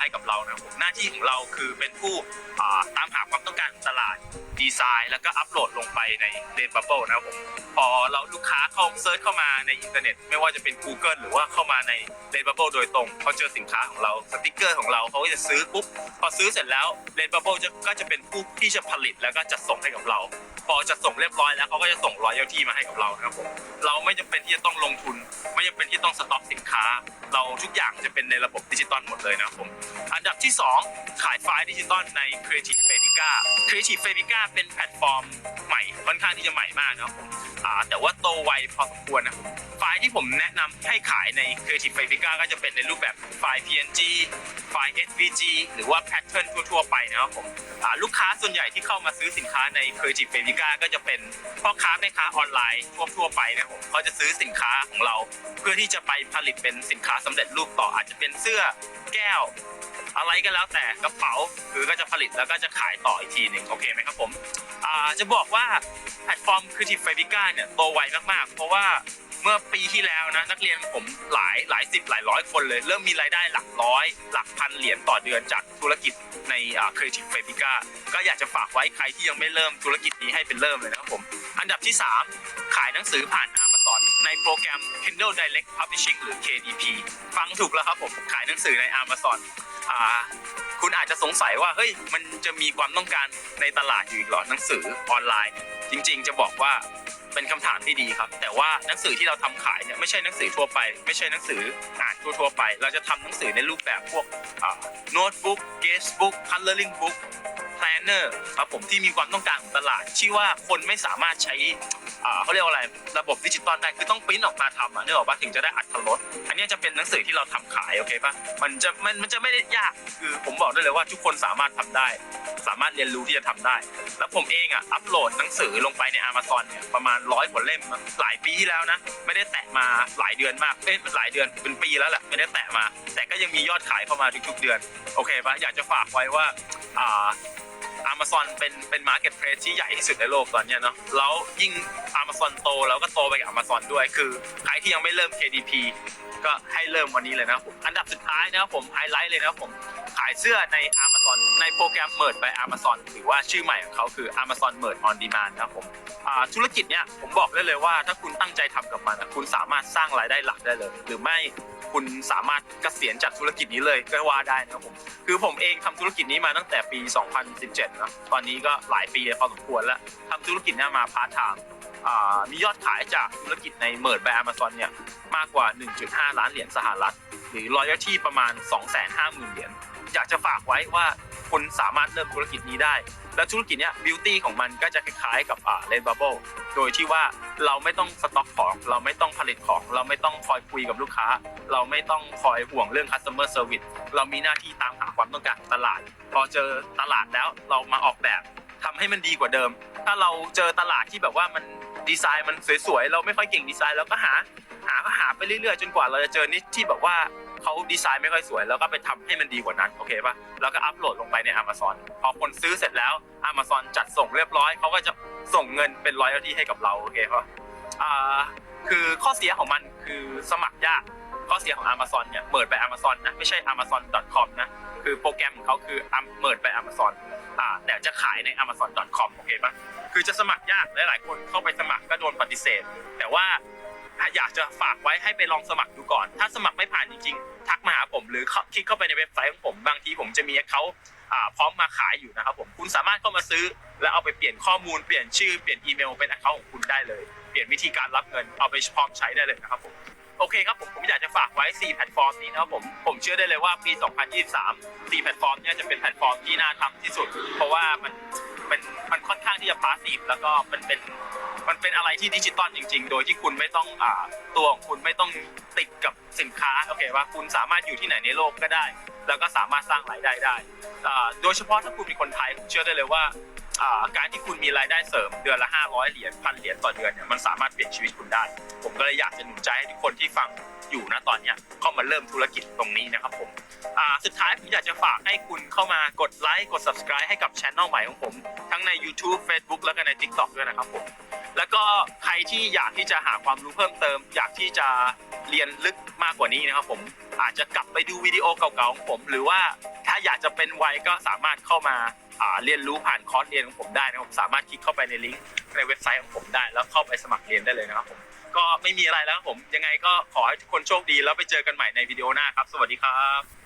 ให้กับเรานะผมหน้าที่ของเราคือเป็นผู้ตามหาความต้องการของตลาดดีไซน์แล้วก็อัปโหลดลงไปในเดนบับเบิลนะครับผมพอเราลูกค้าเข้าเซิร์ชเข้ามาในอินเทอร์เน็ต ไม่ว่าจะเป็น Google หรือว่าเข้ามาในเดนบับเบิลโดยตรงเขาเจอสินค้าของเราสติกเกอร์ของเราเขาก็จะซื้อปุ๊บพอซื้อเสร็จแล้วเดนบับเบิลก็จะเป็นผู้ที่จะผลิตแล้วก็จัดส่งให้กับเรา พอจัดส่งเรียบร้อยแล้วเขาก็จะส่งรอยเที่มาให้กับเรานะครับผมเราไม่จำเป็นที่จะต้องลงทุน ไม่จำเป็นที่ต้องสต็อกสินค้า เราทุกอย่างจะเป็นในระบบดิจิตอลหมดเลยนะครับผม อันดับที่ 2 ขายไฟล์ดิจิตอลใน Creative Fabrica Creative Fabrica เป็นแพลตฟอร์มใหม่ค่อนข้างที่จะใหม่มากนะครับผมแต่ว่าโตไวพอสมควรนะครับไฟล์ที่ผมแนะนำให้ขายใน Creative Fabrica ก็จะเป็นในรูปแบบไฟล์ PNG ไฟล์ SVG หรือว่าแพทเทิร์นทั่วๆ ไปนะครับผมลูกค้าส่วนใหญ่ที่เข้ามาซื้อสินค้าใน Creative Fabrica ก็จะเป็นพ่อค้าแม่ค้าออนไลน์ทั่วๆไปนะครับผมเขาจะซื้อสินค้าของเราเพื่อที่จะไปผลิตเป็นสินค้าสำเร็จรูปต่ออาจจะเป็นเสื้อแก้ว อะไรก็แล้วแต่กระเป๋าคือก็จะผลิตแล้วก็จะขายต่ออีกทีหนึ่งโอเคไหมครับผมจะบอกว่าแพลตฟอร์ม Creative Fabrica เนี่ยโตไวมากๆ เพราะว่าเมื่อปีที่แล้วนะนักเรียนผมหลายหลายสิบหลายร้อยคนเลย เริ่มมีรายได้หลักร้อย หลักพันเหรียญต่อเดือนจากธุรกิจใน Creative Fabrica ก็อยากจะฝากไว้ใครที่ยังไม่เริ่มธุรกิจนี้ให้เป็นเริ่มเลยนะครับผม อันดับที่ 3 ขายหนังสือผ่าน Amazon ในโปรแกรม Kindle Direct Publishing หรือ KDP ฟังถูกแล้วครับผมขายหนังสือใน Amazon อ่าคุณอาจจะสงสัยว่าเฮ้ยมันจะมีความต้องการในตลาดอยู่อีกเหรอหนังสือออนไลน์ จริง ๆ จะบอกว่าเป็นคำถามที่ดีครับ แต่ว่าหนังสือที่เราทำขายเนี่ยไม่ใช่หนังสือทั่วไป ไม่ใช่หนังสืออ่านทั่วๆไป เราจะทำหนังสือในรูปแบบพวกโน้ตบุ๊กเกสบุ๊กคัลเลอร์ลิงบุ๊กแพลนเนอร์ครับผมที่มีความต้องการของตลาดที่ว่าคนไม่สามารถใช้ อ่าเขาเรียกว่าอะไรระบบดิจิตอลได้คือต้องปริ้นออกมาทำอะนึกออกปะถึงจะได้อัตรสอันนี้จะเป็นหนังสือที่เราทำขายโอเคปะมันจะมันมันจะไม่ได้ยากคือผมบอกได้เลยว่าทุกคนสามารถทำได้ สามารถเรียนรู้ที่จะทำได้ แล้วผมเองอะอัปโหลดหนังสือลงไปใน Amazon เนี่ยประมาณร้อยกว่าเล่มหลายปีที่แล้วนะ ไม่ได้แตะมาหลายเดือนมากเอ้ยหลายเดือนเป็นปีแล้วแหละไม่ได้แตะมา แต่ก็ยังมียอดขายเข้ามาทุกๆเดือนโอเคปะอยากจะฝากไว้ว่าอ่า Amazon เป็นเป็นมาร์เก็ตเพลสที่ใหญ่ที่สุดในโลกตอนนี้เนาะแล้วยิ่ง Amazon โตแล้วก็โตไปกับ Amazon ด้วยคือใครที่ยังไม่เริ่ม KDP ก็ให้เริ่มวันนี้เลยนะผมอันดับสุดท้ายนะครับผมไฮไลท์เลยนะครับผม ขายเสื้อใน Amazon ในโปรแกรม Merge by Amazon หรือว่าชื่อใหม่ของเขาคือ Amazon Merge on Demand นะครับผมธุรกิจเนี้ยผมบอกได้เลยว่าถ้าคุณตั้งใจทำกับมันอะคุณสามารถสร้างรายได้หลักได้เลย หรือไม่คุณสามารถเกษียณจากธุรกิจนี้เลยก็ว่าได้นะครับผมคือผมเองทำธุรกิจนี้มาตั้งแต่ปี 2017นะตอนนี้ก็หลายปีพอสมควรแล้วทำธุรกิจนี้มาพาร์ทไทม์มียอดขายจากธุรกิจในเมิร์ดแบ Amazon เนี่ยมากกว่า 1.5 ล้านเหรียญสหรัฐ หรือรอยที่ประมาณ 250,000 เหรียญ อยากจะฝากไว้ว่าคุณสามารถเริ่มธุรกิจนี้ได้ แล้วธุรกิจเนี้ยบิวตี้ของมันก็จะคล้ายๆกับอ่าเลนบับเบิลโดยที่ว่าเราไม่ต้องสต็อกของ เราไม่ต้องผลิตของ เราไม่ต้องคอยคุยกับลูกค้า เราไม่ต้องคอยห่วงเรื่อง customer service เรามีหน้าที่ตามหาความต้องการตลาด พอเจอตลาดแล้วเรามาออกแบบทำให้มันดีกว่าเดิม ถ้าเราเจอตลาดที่แบบว่ามันดีไซน์มันสวยๆ เราไม่ค่อยเก่งดีไซน์เราก็หาหาก็หาไปเรื่อยๆ จนกว่าเราจะเจอนิชที่แบบว่า เขาดีไซน์ไม่ค่อยสวย แล้วก็ไปทำให้มันดีกว่านั้นโอเคปะแล้วก็อัปโหลดลงไปใน Amazon พอคนซื้อเสร็จแล้ว Amazon จัดส่งเรียบร้อยเขาก็จะส่งเงินเป็นร้อยที่ให้กับเราโอเคปะอ่าคือข้อเสียของมันคือสมัครยากข้อเสียของ Amazon เนี่ยเมิดไป Amazon นะไม่ใช่ amazon.com นะคือโปรแกรมของเขาคือเมิดไป Amazon อ่าแต่จะขายใน amazon.com โอเคป่ะคือจะสมัครยากหลายๆคนเข้าไปสมัครก็โดนปฏิเสธ แต่ว่า อยากจะฝากไว้ให้ไปลองสมัครดูก่อน ถ้าสมัครไม่ผ่านจริงๆ ทักมาหาผมหรือเข้าคลิกเข้าไปในเว็บไซต์ของผม บางทีผมจะมีเขาพร้อมมาขายอยู่นะครับผม คุณสามารถเข้ามาซื้อ แล้วเอาไปเปลี่ยนข้อมูล เปลี่ยนชื่อ เปลี่ยนอีเมล เป็น account ของคุณได้เลย เปลี่ยนวิธีการรับเงิน เอาไปพร้อมใช้ได้เลยนะครับผม โอเคครับผม ผมอยากจะฝากไว้ 4 แพลตฟอร์มนี้นะครับผม ผมเชื่อได้เลยว่าปี 2023 4 แพลตฟอร์มเนี้จะเป็นแพลตฟอร์มที่น่าทำที่สุด เพราะว่ามัน มัน มันค่อน ที่จะพาสซีฟแล้วก็มันเป็นมันเป็นอะไรที่ดิจิตอลจริง ๆ โดยที่คุณไม่ต้องอ่าตัวของคุณไม่ต้องติดกับสินค้าโอเคว่าคุณสามารถอยู่ที่ไหนในโลกก็ได้ แล้วก็สามารถสร้างรายได้ได้อ่าโดยเฉพาะถ้าคุณเป็นคนไทยผมเชื่อได้เลยว่าอ่า การที่คุณมีรายได้เสริมเดือนละ 500 เหรียญพันเหรียญต่อเดือนเนี่ยมันสามารถเปลี่ยนชีวิตคุณได้ ผมก็เลยอยากจะหนุนใจให้ทุกคนที่ฟังอยู่นะตอนเนี้ยเข้ามาเริ่มธุรกิจตรงนี้นะครับผมสุดท้ายผมอยากจะฝากให้คุณเข้ามากดไลค์กด subscribe ให้กับช anel ใหม่ของผม ทั้งใน YouTube Facebook แล้วก็ใน TikTok ด้วยนะครับผมแล้วก็ใครที่อยากที่จะหาความรู้เพิ่มเติม อยากที่จะเรียนลึกมากกว่านี้นะครับผมอาจจะกลับไปดูวิดีโอเก่าๆของผม หรือว่าถ้าอยากจะเป็นไวก็สามารถเข้ามา เรียนรู้ผ่านคอร์สเรียนของผมได้นะครับผมสามารถคลิกเข้าไปในลิงก์ในเว็บไซต์ของผมได้ แล้วเข้าไปสมัครเรียนได้เลยนะครับผมก็ไม่มีอะไรแล้วครับผมยังไงก็ขอให้ทุกคนโชคดีแล้วไปเจอกันใหม่ในวิดีโอหน้าครับ สวัสดีครับ